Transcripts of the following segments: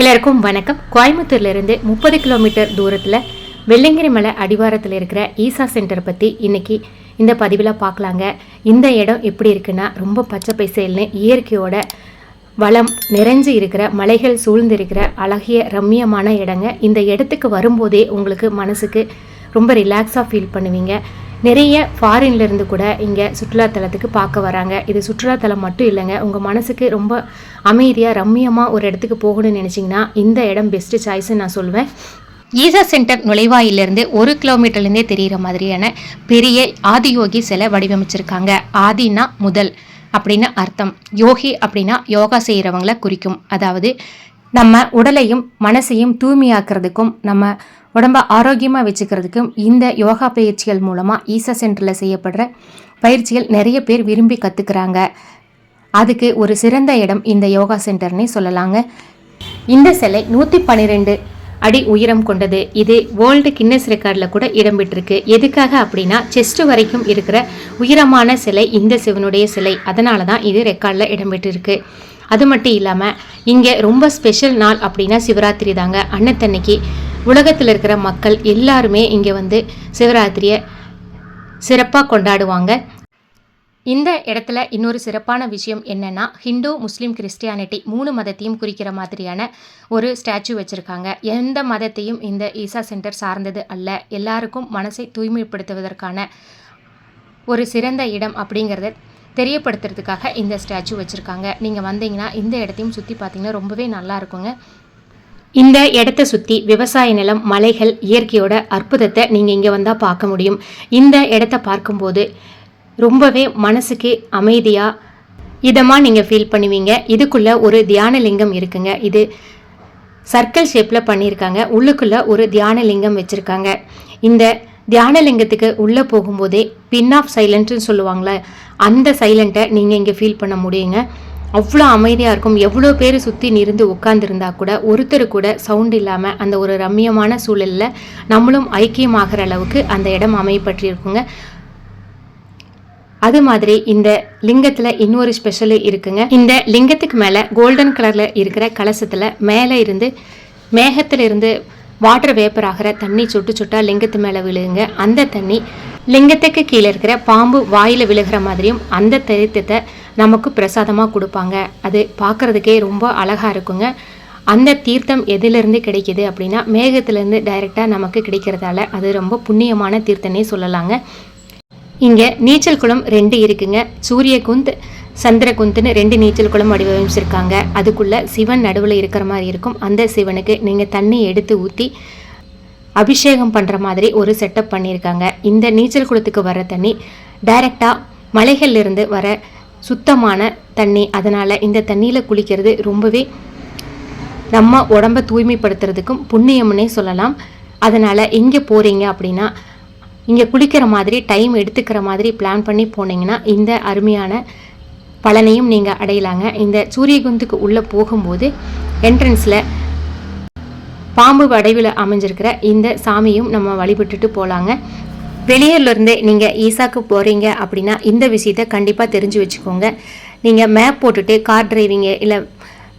எல்லாருக்கும் வணக்கம். கோயம்புத்தூர்லேருந்து முப்பது கிலோமீட்டர் தூரத்தில் வெள்ளங்கிரி மலை அடிவாரத்தில் இருக்கிற ஈசா சென்டர் பற்றி இன்றைக்கி இந்த பதிவில் பார்க்கலாங்க. இந்த இடம் எப்படி இருக்குன்னா ரொம்ப பச்சை பைசேல்னு இயற்கையோட வளம் நிறைஞ்சு இருக்கிற மலைகள் சூழ்ந்து இருக்கிற அழகிய ரம்மியமான இடங்க. இந்த இடத்துக்கு வரும்போதே உங்களுக்கு மனசுக்கு ரொம்ப ரிலாக்ஸாக ஃபீல் பண்ணுவீங்க. நிறைய ஃபாரின்லேருந்து கூட இங்கே சுற்றுலாத்தலத்துக்கு பார்க்க வராங்க. இது சுற்றுலாத்தலம் மட்டும் இல்லைங்க. உங்கள் மனசுக்கு ரொம்ப அமைதியாக ரம்மியமாக ஒரு இடத்துக்கு போகணும்னு நினச்சிங்கன்னா இந்த இடம் பெஸ்ட்டு சாய்ஸ்ன்னு நான் சொல்லுவேன் ஈசா சென்டர் நுழைவாயிலிருந்து ஒரு கிலோமீட்டர்லேருந்தே தெரிகிற மாதிரியான பெரிய ஆதியோகி சிலை வடிவமைச்சிருக்காங்க. ஆதினா முதல் அப்படின்னு அர்த்தம். யோகி அப்படின்னா யோகா செய்கிறவங்களை குறிக்கும். அதாவது நம்ம உடலையும் மனசையும் தூய்மையாக்குறதுக்கும் நம்ம உடம்ப ஆரோக்கியமாக வச்சுக்கிறதுக்கும் இந்த யோகா பயிற்சிகள் மூலமாக ஈசா சென்டரில் செய்யப்படுற பயிற்சிகள் நிறைய பேர் விரும்பி கற்றுக்குறாங்க அதுக்கு ஒரு சிறந்த இடம் இந்த யோகா சென்டர்னே சொல்லலாங்க. இந்த சிலை நூற்றி பன்னிரெண்டு அடி உயரம் கொண்டது. இது வேர்ல்டு கின்னஸ் ரெக்கார்டில் கூட இடம் பெற்றிருக்கு. எதுக்காக அப்படின்னா செஸ்ட் வரைக்கும் இருக்கிற உயரமான சிலை இந்த சிவனுடைய சிலை. அதனால தான் இது ரெக்கார்டில் இடம் பெற்றிருக்கு. அது மட்டும் இல்லாமல் இங்கே ரொம்ப ஸ்பெஷல் நாள் அப்படின்னா சிவராத்திரி தாங்க. அன்னத்தன்னைக்கு உலகத்தில் இருக்கிற மக்கள் எல்லாருமே இங்கே வந்து சிவராத்திரியை சிறப்பாக கொண்டாடுவாங்க. இந்த இடத்துல இன்னொரு சிறப்பான விஷயம் என்னென்னா ஹிந்து முஸ்லீம் கிறிஸ்டியானிட்டி மூணு மதத்தையும் குறிக்கிற மாதிரியான ஒரு ஸ்டாச்சு வச்சுருக்காங்க. எந்த மதத்தையும் இந்த ஈசா சென்டர் சார்ந்தது அல்ல. எல்லாருக்கும் மனசை தூய்மைப்படுத்துவதற்கான ஒரு சிறந்த இடம் அப்படிங்கிறத தெரியப்படுத்துறதுக்காக இந்த ஸ்டாச்சு வச்சுருக்காங்க. நீங்கள் வந்தீங்கன்னா இந்த இடத்தையும் சுற்றி பார்த்தீங்கன்னா ரொம்பவே நல்லா இருக்குங்க. இந்த இடத்த சுற்றி விவசாய நிலம் மலைகள் இயற்கையோட அற்புதத்தை நீங்கள் இங்கே வந்தால் பார்க்க முடியும். இந்த இடத்த பார்க்கும்போது ரொம்பவே மனசுக்கு அமைதியாக இதமாக நீங்கள் ஃபீல் பண்ணுவீங்க. இதுக்குள்ளே ஒரு தியான லிங்கம் இருக்குங்க. இது சர்க்கிள் ஷேப்பில் பண்ணியிருக்காங்க. உள்ளுக்குள்ளே ஒரு தியான லிங்கம் வச்சுருக்காங்க. இந்த தியான லிங்கத்துக்கு உள்ளே போகும்போதே பின் ஆஃப் சைலண்ட்னு சொல்லுவாங்களே அந்த சைலண்ட்டை நீங்கள் இங்கே ஃபீல் பண்ண முடியுங்க. அவ்வளோ அமைதியாக இருக்கும். எவ்வளோ பேர் சுற்றி நிறுந்து உட்காந்துருந்தா கூட ஒருத்தர் கூட சவுண்ட் இல்லாமல் அந்த ஒரு ரம்மியமான சூழலில் நம்மளும் ஐக்கியமாகிற அளவுக்கு அந்த இடம் அமையப்பட்டிருக்குங்க. அது மாதிரி இந்த லிங்கத்தில் இன்னொரு ஸ்பெஷலு இருக்குங்க. இந்த லிங்கத்துக்கு மேலே கோல்டன் கலரில் இருக்கிற கலசத்தில் மேலே இருந்து மேகத்தில் இருந்து வாட்டர் வேப்பர் ஆகிற தண்ணி சுட்டு சுட்டா லிங்கத்து மேலே விழுகுங்க. அந்த தண்ணி லிங்கத்துக்கு கீழே இருக்கிற பாம்பு வாயில் விழுகிற மாதிரியும் அந்த தரித்தத்தை நமக்கு பிரசாதமாக கொடுப்பாங்க. அது பார்க்குறதுக்கே ரொம்ப அழகாக இருக்குங்க. அந்த தீர்த்தம் எதிலிருந்து கிடைக்கிது அப்படின்னா மேகத்திலேருந்து டைரெக்டாக நமக்கு கிடைக்கிறதால அது ரொம்ப புண்ணியமான தீர்த்தனே சொல்லலாங்க. இங்கே நீச்சல் குளம் ரெண்டு இருக்குங்க. சூரியகுந்த் சந்திரகுந்துன்னு ரெண்டு நீச்சல் குளம் வடிவமைச்சிருக்காங்க. அதுக்குள்ளே சிவன் நடுவில் இருக்கிற மாதிரி இருக்கும். அந்த சிவனுக்கு நீங்கள் தண்ணி எடுத்து ஊற்றி அபிஷேகம் பண்ணுற மாதிரி ஒரு செட்டப் பண்ணியிருக்காங்க. இந்த நீச்சல் குளத்துக்கு வர தண்ணி டைரெக்டாக மலைகள்லேருந்து வர சுத்தமான தண்ணி. அதனால் இந்த தண்ணியில் குளிக்கிறது ரொம்பவே நம்ம உடம்பை தூய்மைப்படுத்துறதுக்கும் புண்ணியம்னே சொல்லலாம். அதனால் எங்கே போகிறீங்க அப்படின்னா இங்கே குளிக்கிற மாதிரி டைம் எடுத்துக்கிற மாதிரி பிளான் பண்ணி போனீங்கன்னா இந்த அருமையான பலனையும் நீங்கள் அடையலாங்க. இந்த சூரியகுந்துக்கு உள்ளே போகும்போது என்ட்ரன்ஸில் பாம்பு வடைவில் அமைஞ்சிருக்கிற இந்த சாமியும் நம்ம வழிபட்டுட்டு போகலாங்க வெளியூர்லேருந்து நீங்கள் ஈசாக்கு போகிறீங்க அப்படின்னா இந்த விஷயத்த கண்டிப்பாக தெரிஞ்சு வச்சுக்கோங்க. நீங்கள் மேப் போட்டுட்டு கார் டிரைவிங்கு இல்லை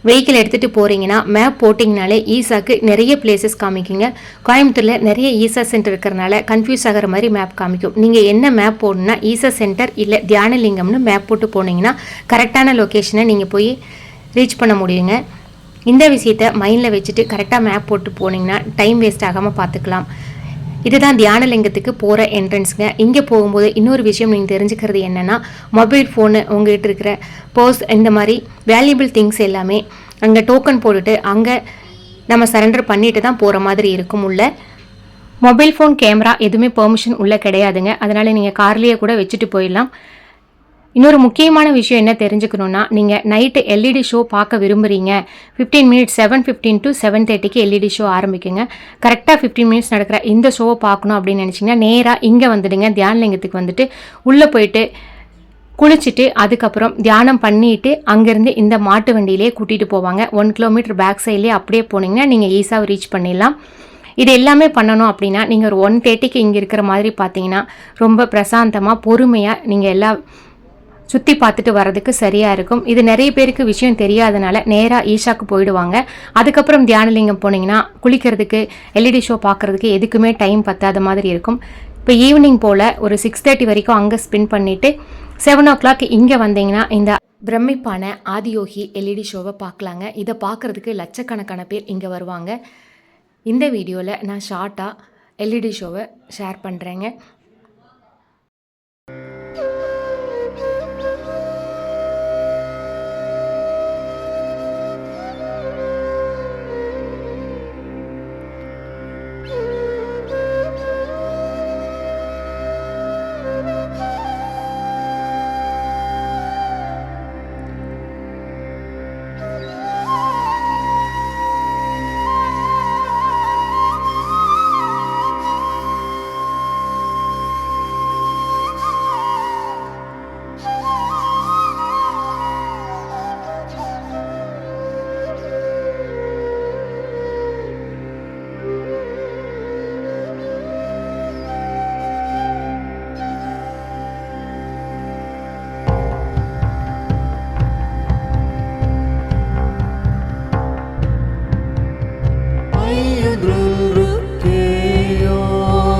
வெஹிக்கிள் எடுத்துகிட்டு போகிறீங்கன்னா மேப் போட்டிங்கனாலே ஈசாக்கு நிறைய பிளேசஸ் காமிக்குங்க. கோயம்புத்தூரில் நிறைய ஈசா சென்டர் இருக்கிறனால கன்ஃபியூஸ் ஆகிற மாதிரி மேப் காமிக்கும். நீங்கள் என்ன மேப் போடணும்னா ஈசா சென்டர் இல்லை தியானலிங்கம்னு மேப் போட்டு போனீங்கன்னா கரெக்டான லொக்கேஷனை நீங்கள் போய் ரீச் பண்ண முடியுங்க. இந்த விஷயத்த மைண்டில் வச்சுட்டு கரெக்டாக மேப் போட்டு போனீங்கன்னா டைம் வேஸ்ட் ஆகாமல் பார்த்துக்கலாம் இதுதான் தியானலிங்கத்துக்கு போகிற என்ட்ரன்ஸுங்க இங்கே போகும்போது இன்னொரு விஷயம் நீங்கள் தெரிஞ்சுக்கிறது என்னென்னா மொபைல் ஃபோனு உங்ககிட்ட இருக்கிற பர்ஸ் இந்த மாதிரி வேல்யூபிள் திங்ஸ் எல்லாமே அங்கே டோக்கன் போட்டுட்டு அங்கே நம்ம சரண்டர் பண்ணிட்டு தான் போகிற மாதிரி இருக்கும் உள்ள. மொபைல் ஃபோன் கேமரா எதுவுமே பெர்மிஷன் உள்ளே கிடையாதுங்க. அதனால் நீங்கள் கார்லேயே கூட வச்சுட்டு போயிடலாம். இன்னொரு முக்கியமான விஷயம் என்ன தெரிஞ்சுக்கணுன்னா நீங்கள் நைட்டு எல்இடி ஷோ பார்க்க விரும்புகிறீங்க fifteen minutes seven fifteen to seven தேர்ட்டிக்கு எல்இடி ஷோ ஆரம்பிக்குங்க. கரெக்டாக ஃபிஃப்டீன் மினிட்ஸ் நடக்கிற இந்த ஷோவை பார்க்கணும் அப்படின்னு நினச்சிங்கன்னா நேராக இங்கே வந்துடுங்க தியானலிங்கத்துக்கு வந்துட்டு உள்ளே போயிட்டு குளிச்சுட்டு அதுக்கப்புறம் தியானம் பண்ணிட்டு அங்கேருந்து இந்த மாட்டு வண்டியிலே கூட்டிகிட்டு போவாங்க. ஒன் கிலோமீட்டர் பேக் சைட்லேயே அப்படியே போனீங்கன்னா நீங்கள் ஈஸாக ரீச் பண்ணிடலாம். இது எல்லாமே பண்ணணும் அப்படின்னா நீங்கள் ஒரு ஒன் தேர்ட்டிக்கு இங்கே இருக்கிற மாதிரி பார்த்தீங்கன்னா ரொம்ப பிரசாந்தமாக பொறுமையாக நீங்கள் எல்லா சுற்றி பார்த்துட்டு வரதுக்கு சரியாக இருக்கும். இது நிறைய பேருக்கு விஷயம் தெரியாதனால நேராக ஈஷாக்கு போயிடுவாங்க. அதுக்கப்புறம் தியானலிங்கம் போனீங்கன்னா குளிக்கிறதுக்கு எல்இடி ஷோ பார்க்குறதுக்கு எதுக்குமே டைம் பத்தாத மாதிரி இருக்கும். இப்போ ஈவினிங் போல் ஒரு சிக்ஸ் தேர்ட்டி வரைக்கும் அங்கே ஸ்பெண்ட் பண்ணிவிட்டு செவன் ஓ கிளாக் இங்கே வந்தீங்கன்னா இந்த பிரமிப்பான ஆதியோகி எல்இடி ஷோவை பார்க்கலாங்க. இதை பார்க்குறதுக்கு லட்சக்கணக்கான பேர் இங்கே வருவாங்க. இந்த வீடியோவில் நான் ஷார்ட்டாக எல்இடி ஷோவை ஷேர் பண்ணுறேங்க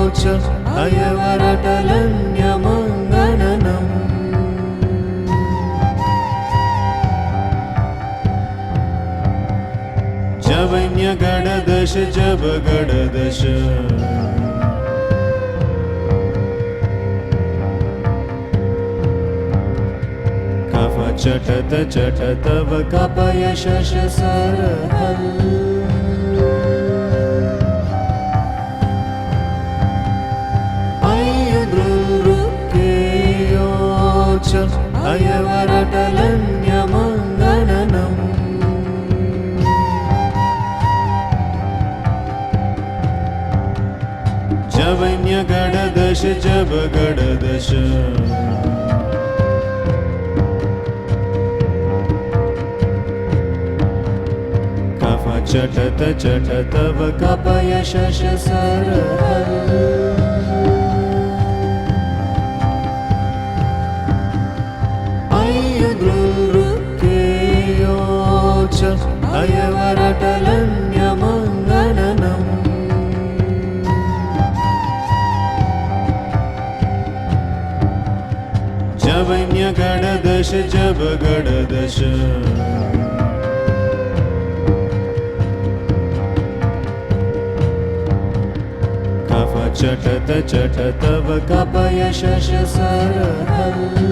మోచ అయవరటలంగమంగణనం జవన్య గణదశ జవ గణదశ చటత చటతవ కపయ శశ సరహల్ अयवरटलन्यमङ्गननम् जवन्यगणदश जवगणदश कफ चटत चटतव कपय शश చ అయవరటలన్యమంగళనం జవన్య గడదశ జవ గడదశ కఫ చటత చట తవ కపయ శశ సరహల్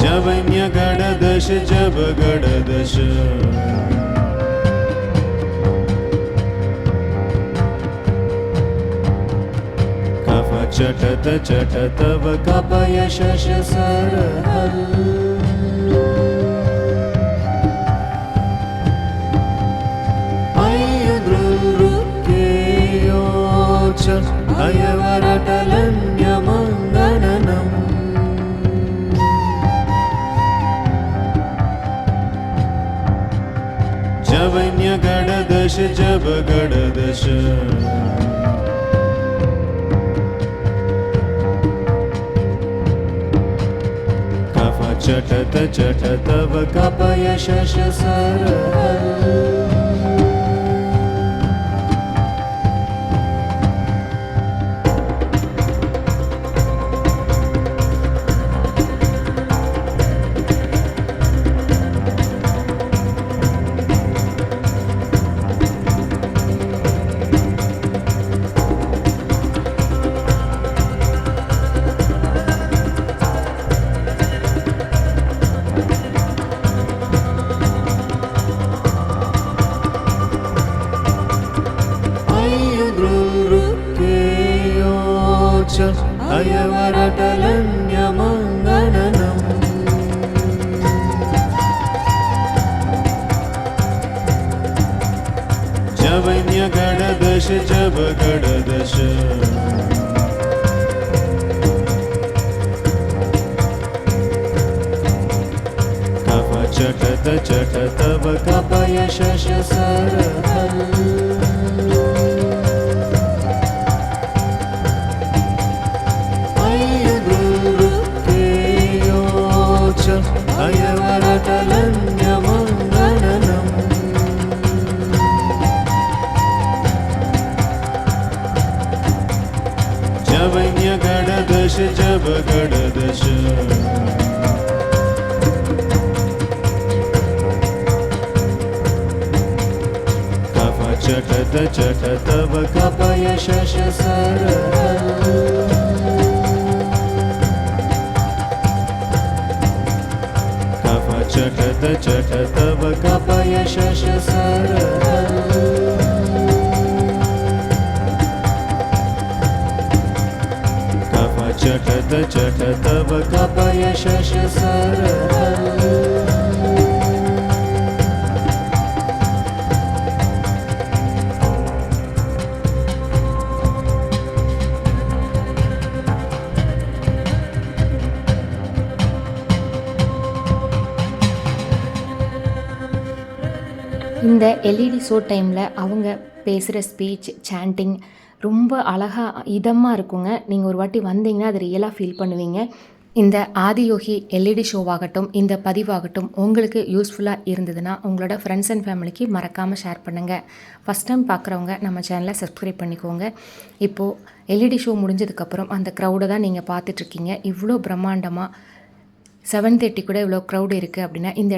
जवन्यगणदश जवगणदश कफ चटत चटतव कपय शश सरहल् अयदृरुकेयोच अयवरटलन्यमङ्गननम् जवन्यगणदश जवगणदश कफ चटत चट तव कपय शश सरहल जवन्य गणदश जव गणदश। कफ चटत चट तब कपय शश सर अयवरतल ಚಟದ ಚಟತವ ಕಪಯ ಶಶ ಸರ ಕಪ ಚಟದ ಚಟತವ ಕಪಯ ಶಶ ಸರ ಕಪ ಚಟದ ಚಟತವ ಕಪಯ ಶಶ ಸರ இந்த எல்இடி ஷோ டைமில் அவங்க பேசுகிற ஸ்பீச் சாண்டிங் ரொம்ப அழகாக இதமாக இருக்குங்க. நீங்கள் ஒரு வாட்டி வந்தீங்கன்னா அதை ரியலாக ஃபீல் பண்ணுவீங்க. இந்த ஆதியோகி எல்இடி ஷோவாகட்டும் இந்த பதிவாகட்டும் உங்களுக்கு யூஸ்ஃபுல்லாக இருந்ததுன்னா உங்களோட ஃப்ரெண்ட்ஸ் அண்ட் ஃபேமிலிக்கு மறக்காமல் ஷேர் பண்ணுங்கள் ஃபஸ்ட் டைம் பார்க்குறவங்க நம்ம சேனலை சப்ஸ்கிரைப் பண்ணிக்கோங்க. இப்போது எல்இடி ஷோ முடிஞ்சதுக்கப்புறம் அந்த க்ரௌடை தான் நீங்கள் பார்த்துட்ருக்கீங்க இவ்வளோ பிரம்மாண்டமாக செவன் தேர்ட்டி கூட இவ்வளோ க்ரௌடு இருக்குது அப்படின்னா இந்த